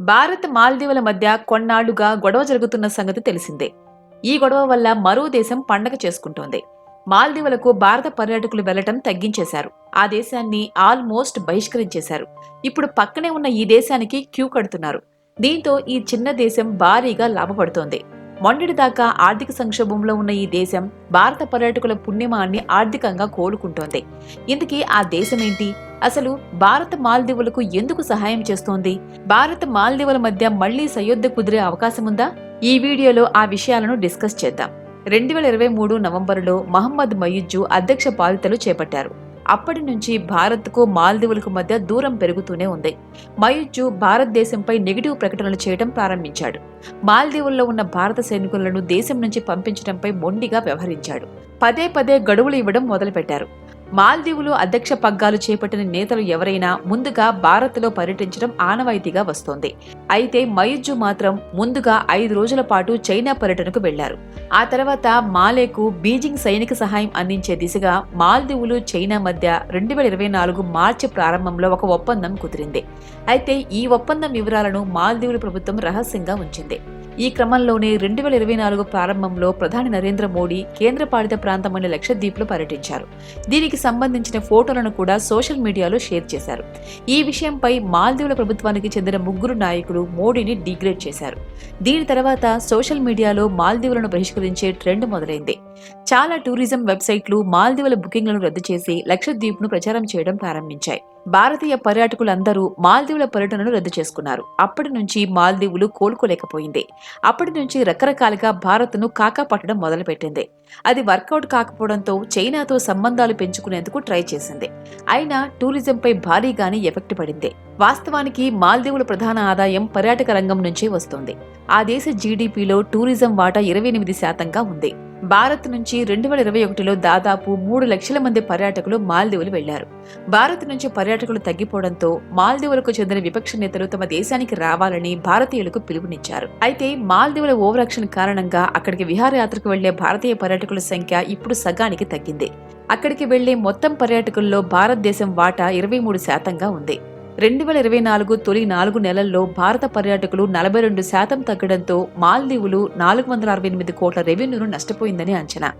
భారత్ మాల్దీవుల మధ్య కొన్నాళ్ళుగా గొడవ జరుగుతున్న సంగతి తెలిసిందే. ఈ గొడవ వల్ల మరో దేశం పండగ చేసుకుంటోంది. మాల్దీవులకు భారత పర్యాటకులు వెళ్ళటం తగ్గించేశారు. ఆ దేశాన్ని ఆల్మోస్ట్ బహిష్కరించేశారు. ఇప్పుడు పక్కనే ఉన్న ఈ దేశానికి క్యూ కడుతున్నారు. దీంతో ఈ చిన్న దేశం భారీగా లాభపడుతోంది. మొన్నటి దాకా ఆర్థిక సంక్షోభంలో ఉన్న ఈ దేశం భారత పర్యాటకుల పుణ్యమాన్ని ఆర్థికంగా కోలుకుంటోంది. ఇందుకీ ఆ దేశం ఏంటి అసలు భారత మాల్దీవులకు ఎందుకు సహాయం చేస్తోంది? భారత మాల్దీవుల మధ్య మళ్ళీ సయోధ్య కుదిరే అవకాశం ఉందా ఈ వీడియోలో ఆ విషయాలను డిస్కస్ చేద్దాం. రెండు వేల ఇరవై మూడు నవంబరులో మహమ్మద్ మయుజ్జు అధ్యక్ష బాధ్యతలు చేపట్టారు. అప్పటి నుంచి భారత్కు మాల్దీవులకు మధ్య దూరం పెరుగుతూనే ఉంది. మయుజ్జు భారతదేశంపై నెగిటివ్ ప్రకటనలు చేయడం ప్రారంభించాడు. మాల్దీవుల్లో ఉన్న భారత సైనికులను దేశం నుంచి పంపించడంపై మొండిగా వ్యవహరించాడు. పదే పదే గడువులు ఇవ్వడం మొదలుపెట్టారు. మాల్దీవులు అధ్యక్ష పగ్గాలు చేపట్టిన నేతలు ఎవరైనా ముందుగా భారత్లో పర్యటించడం ఆనవాయితీగా వస్తోంది. అయితే మయుజ్జు మాత్రం ముందుగా ఐదు రోజుల పాటు చైనా పర్యటనకు వెళ్ళారు. ఆ తర్వాత మాలేకు బీజింగ్ సైనిక సహాయం అందించే దిశగా మాల్దీవులు చైనా మధ్య రెండు వేల ఇరవై నాలుగు మార్చి ప్రారంభంలో ఒక ఒప్పందం కుదిరింది. అయితే ఈ ఒప్పందం వివరాలను మాల్దీవుల ప్రభుత్వం రహస్యంగా ఉంచింది. ఈ క్రమంలోనే రెండు వేల ఇరవై నాలుగు ప్రారంభంలో ప్రధాని నరేంద్ర మోడీ కేంద్రపాలిత ప్రాంతమైన లక్షద్వీప్లో పర్యటించారు. దీనికి సంబంధించిన ఫోటోలను కూడా సోషల్ మీడియాలో షేర్ చేశారు. ఈ విషయంపై మాల్దీవుల ప్రభుత్వానికి చెందిన ముగ్గురు నాయకులు మోడీని డిగ్రేడ్ చేశారు. దీని తర్వాత సోషల్ మీడియాలో మాల్దీవులను బహిష్కరించే ట్రెండ్ మొదలైంది. చాలా టూరిజం వెబ్సైట్లు మాల్దీవుల బుకింగ్లను రద్దు చేసి లక్షద్వీప్ను ప్రచారం చేయడం ప్రారంభించాయి. భారతీయ పర్యాటకులందరూ మాల్దీవుల పర్యటనను రద్దు చేసుకున్నారు. అప్పటి నుంచి మాల్దీవులు కోలుకోలేకపోయింది. అప్పటి నుంచి రకరకాలుగా భారత్ను కాకా పట్టడం మొదలుపెట్టింది. అది వర్కౌట్ కాకపోవడంతో చైనాతో సంబంధాలు పెంచుకునేందుకు ట్రై చేసింది. అయినా టూరిజంపై భారీగానే ఎఫెక్ట్ పడింది. వాస్తవానికి మాల్దీవుల ప్రధాన ఆదాయం పర్యాటక రంగం నుంచే వస్తోంది. ఆ దేశ జీడీపీలో టూరిజం వాటా ఇరవై ఎనిమిది శాతంగా ఉంది. భారత్ నుంచి రెండు వేల ఇరవై ఒకటిలో దాదాపు మూడు లక్షల మంది పర్యాటకులు మాల్దీవులు వెళ్ళారు భారత్ నుంచి పర్యాటకులు తగ్గిపోవడంతో మాల్దీవులకు చెందిన విపక్ష నేతలు తమ దేశానికి రావాలని భారతీయులకు పిలుపునిచ్చారు. అయితే మాల్దీవుల ఓవరాక్షన్ కారణంగా అక్కడికి విహారయాత్రకు వెళ్ళే భారతీయ పర్యాటకుల సంఖ్య ఇప్పుడు సగానికి తగ్గింది. అక్కడికి వెళ్ళే మొత్తం పర్యాటకుల్లో భారతదేశం వాటా ఇరవై మూడు శాతంగా ఉంది. రెండు వేల ఇరవై నాలుగు తొలి నాలుగు నెలల్లో భారత పర్యాటకులు నలభై రెండు శాతం తగ్గడంతో మాల్దీవులు నాలుగు వందల అరవై ఎనిమిది కోట్ల రెవెన్యూను నష్టపోయిందని అంచనా.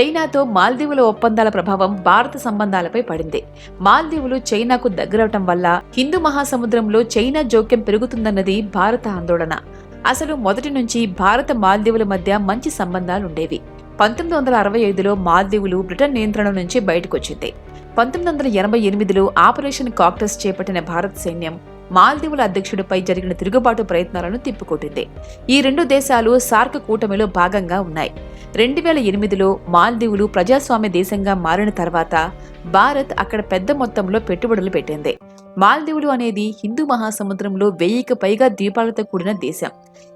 చైనాతో మాల్దీవుల ఒప్పందాల ప్రభావం భారత సంబంధాలపై పడింది. మాల్దీవులు చైనాకు దగ్గరవటం వల్ల హిందూ మహాసముద్రంలో చైనా జోక్యం పెరుగుతుందన్నది భారత ఆందోళన. అసలు మొదటి నుంచి భారత మాల్దీవుల మధ్య మంచి సంబంధాలుండేవి. పంతొమ్మిది వందల అరవై ఐదులో మాల్దీవులు బ్రిటన్ నియంత్రణ నుంచి బయటకొచ్చింది. పంతొమ్మిది వందల ఎనభై ఎనిమిదిలో ఆపరేషన్ కాక్టస్ చేపట్టిన భారత సైన్యం మాల్దీవుల అధ్యక్షుడిపై జరిగిన తిరుగుబాటు ప్రయత్నాలను తిప్పికొట్టింది. ఈ రెండు దేశాలు సార్క్ కూటమిలో భాగంగా ఉన్నాయి. రెండు వేల ఎనిమిదిలో మాల్దీవులు ప్రజాస్వామ్య దేశంగా మారిన తర్వాత భారత్ అక్కడ పెద్ద మొత్తంలో పెట్టుబడులు పెట్టింది. మాల్దీవులు అనేది హిందూ మహాసముద్రంలో వెయ్యికి పైగా ద్వీపాలతో కూడిన దేశం.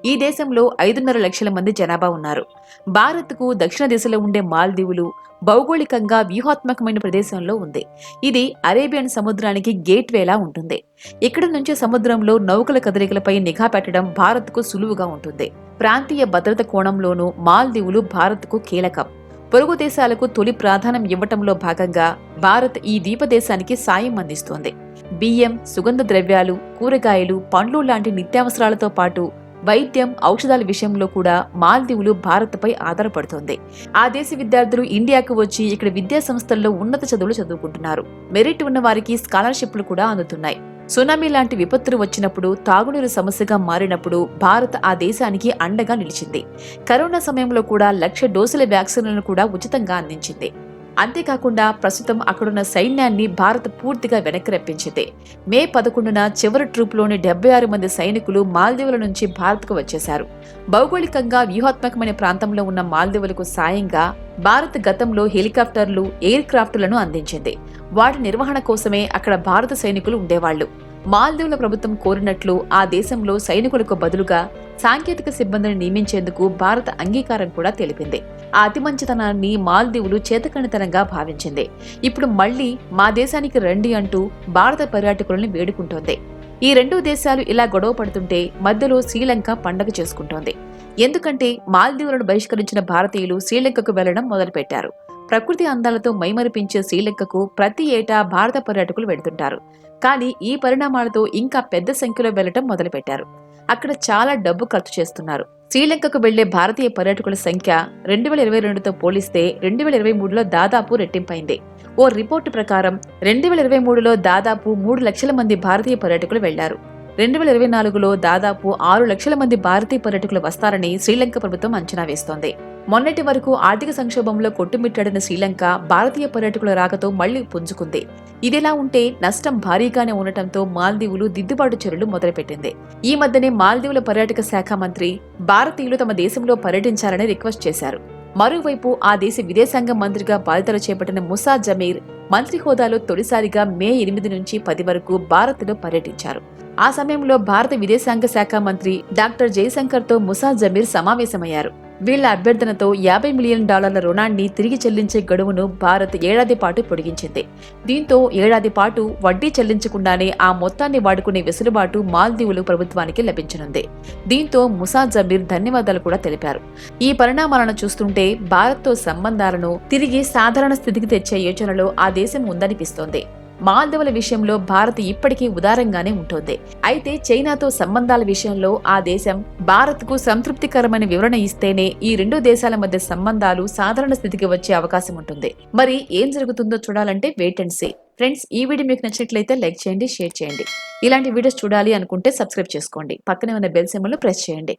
ఈ దేశంలో ఐదున్నర లక్షల మంది జనాభా ఉన్నారు. భారత్కు దక్షిణ దిశలో ఉండే మాల్దీవులు భౌగోళికంగా వ్యూహాత్మకమైన ప్రదేశంలో ఉంది. ఇది అరేబియన్ సముద్రానికి గేట్వేలా ఉంటుంది. ఇక్కడ నుంచి సముద్రంలో నౌకల కదలికలపై నిఘా పెట్టడం భారత్కు సులువుగా ఉంటుంది. ప్రాంతీయ భద్రత కోణంలోనూ మాల్దీవులు భారత్కు కీలకం. పొరుగు దేశాలకు తొలి ప్రాధాన్యం ఇవ్వటంలో భాగంగా భారత్ ఈ ద్వీపదేశానికి సాయం అందిస్తోంది. బియ్యం సుగంధ ద్రవ్యాలు కూరగాయలు పండ్లు లాంటి నిత్యావసరాలతో పాటు వైద్యం ఔషధాల విషయంలో కూడా మాల్దీవులు భారత్పై ఆధారపడుతోంది. ఆ దేశ విద్యార్థులు ఇండియాకు వచ్చి ఇక్కడ విద్యా సంస్థల్లో ఉన్నత చదువులు చదువుకుంటున్నారు. మెరిట్ ఉన్న వారికి స్కాలర్షిప్లు కూడా అందుతున్నాయి. సునామీ లాంటి విపత్తులు వచ్చినప్పుడు తాగునీరు సమస్యగా మారినప్పుడు భారత్ ఆ దేశానికి అండగా నిలిచింది. కరోనా సమయంలో కూడా లక్ష డోసుల వ్యాక్సిన్లను కూడా ఉచితంగా అందించింది. అంతేకాకుండా ప్రస్తుతం అక్కడున్న సైన్యాన్ని భారత్ పూర్తిగా వెనక్కి రప్పించింది. మే పదకొండున చివరి ట్రూప్లోని డెబ్బై ఆరు మంది సైనికులు మాల్దీవుల నుంచి భారత్కు వచ్చేశారు. భౌగోళికంగా వ్యూహాత్మకమైన ప్రాంతంలో ఉన్న మాల్దీవులకు సాయంగా భారత్ గతంలో హెలికాప్టర్లు ఎయిర్ క్రాఫ్ట్లను అందించింది. వాటి నిర్వహణ కోసమే అక్కడ భారత సైనికులు ఉండేవాళ్ళు మాల్దీవుల ప్రభుత్వం కోరినట్లు ఆ దేశంలో సైనికులకు బదులుగా సాంకేతిక సిబ్బందిని నియమించేందుకు భారత అంగీకారం కూడా తెలిపింది. ఆ అతి మంచితనాన్ని మాల్దీవులు చేతకణితనంగా భావించింది. ఇప్పుడు మళ్ళీ మా దేశానికి రండి అంటూ భారత పర్యాటకులను వేడుకుంటోంది. ఈ రెండు దేశాలు ఇలా గొడవ పడుతుంటే మధ్యలో శ్రీలంక పండగ చేసుకుంటోంది. ఎందుకంటే మాల్దీవులను బహిష్కరించిన భారతీయులు శ్రీలంకకు వెళ్ళడం మొదలుపెట్టారు. ప్రకృతి అందాలతో మైమరిపించే శ్రీలంకకు ప్రతి ఏటా భారత పర్యాటకులు వెడుతుంటారు కానీ ఈ పరిణామాలతో ఇంకా పెద్ద సంఖ్యలో వెళ్ళటం మొదలుపెట్టారు. అక్కడ చాలా డబ్బు ఖర్చు చేస్తున్నారు. శ్రీలంకకు వెళ్ళే భారతీయ పర్యాటకుల సంఖ్య రెండు వేల ఇరవై రెండుతో పోలిస్తే రెండు వేల ఇరవై మూడులో దాదాపు రెట్టింపైంది. ఓ రిపోర్టు ప్రకారం రెండు వేల ఇరవై మూడులో దాదాపు మూడు లక్షల మంది భారతీయ పర్యాటకులు వెళ్ళారు. రెండు వేల ఇరవై నాలుగులో దాదాపు ఆరు లక్షల మంది భారతీయ పర్యాటకులు వస్తారని శ్రీలంక ప్రభుత్వం అంచనా వేస్తోంది. మొన్నటి వరకు ఆర్థిక సంక్షోభంలో కొట్టుమిట్టాడిన శ్రీలంక భారతీయ పర్యాటకుల రాకతో మళ్ళీ పుంజుకుంది. ఇదిలా ఉంటే నష్టం భారీగానే ఉండటంతో మాల్దీవులు దిద్దుబాటు చర్యలు మొదలుపెట్టింది. ఈ మధ్యనే మాల్దీవుల పర్యాటక శాఖ మంత్రి భారతీయులు తమ దేశంలో పర్యటించాలని రిక్వెస్ట్ చేశారు. మరోవైపు ఆ దేశ విదేశాంగ మంత్రిగా బాధ్యతలు చేపట్టిన ముసా జమీర్ మంత్రి హోదాలో తొలిసారిగా మే ఎనిమిది నుంచి పది వరకు భారత్లో పర్యటించారు. ఆ సమయంలో భారత విదేశాంగ శాఖ మంత్రి డాక్టర్ జయశంకర్తో ముసా జమీర్ సమావేశమయ్యారు. వీళ్ళ అభ్యర్థనతో యాభై మిలియన్ డాలర్ల రుణాన్ని తిరిగి చెల్లించే గడువును భారత్ ఏడాది పాటు పొడిగించింది. దీంతో ఏడాది పాటు వడ్డీ చెల్లించకుండానే ఆ మొత్తాన్ని వాడుకునే వెసులుబాటు మాల్దీవులు ప్రభుత్వానికి లభించనుంది. దీంతో ముసా జబీర్ ధన్యవాదాలు కూడా తెలిపారు. ఈ పరిణామాలను చూస్తుంటే భారత్తో సంబంధాలను తిరిగి సాధారణ స్థితికి తెచ్చే యోచనలో ఆ దేశం ఉందనిపిస్తోంది. మాల్దీవుల విషయంలో భారత్ ఇప్పటికీ ఉదారంగానే ఉంటుంది. అయితే చైనాతో సంబంధాల విషయంలో ఆ దేశం భారత్కు సంతృప్తికరమైన వివరణ ఇస్తేనే ఈ రెండు దేశాల మధ్య సంబంధాలు సాధారణ స్థితికి వచ్చే అవకాశం ఉంటుంది. మరి ఏం జరుగుతుందో చూడాలంటే వెయిట్ అండ్ సీ ఫ్రెండ్స్ ఈ వీడియో మీకు నచ్చినట్లయితే లైక్ చేయండి షేర్ చేయండి. ఇలాంటి వీడియోస్ చూడాలి అనుకుంటే సబ్స్క్రైబ్ చేసుకోండి. పక్కనే ఉన్న బెల్ సింబల్ ప్రెస్ చేయండి.